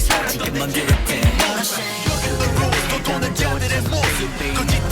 지금 먼 뒤에 때 너는 자들의 모습 거짓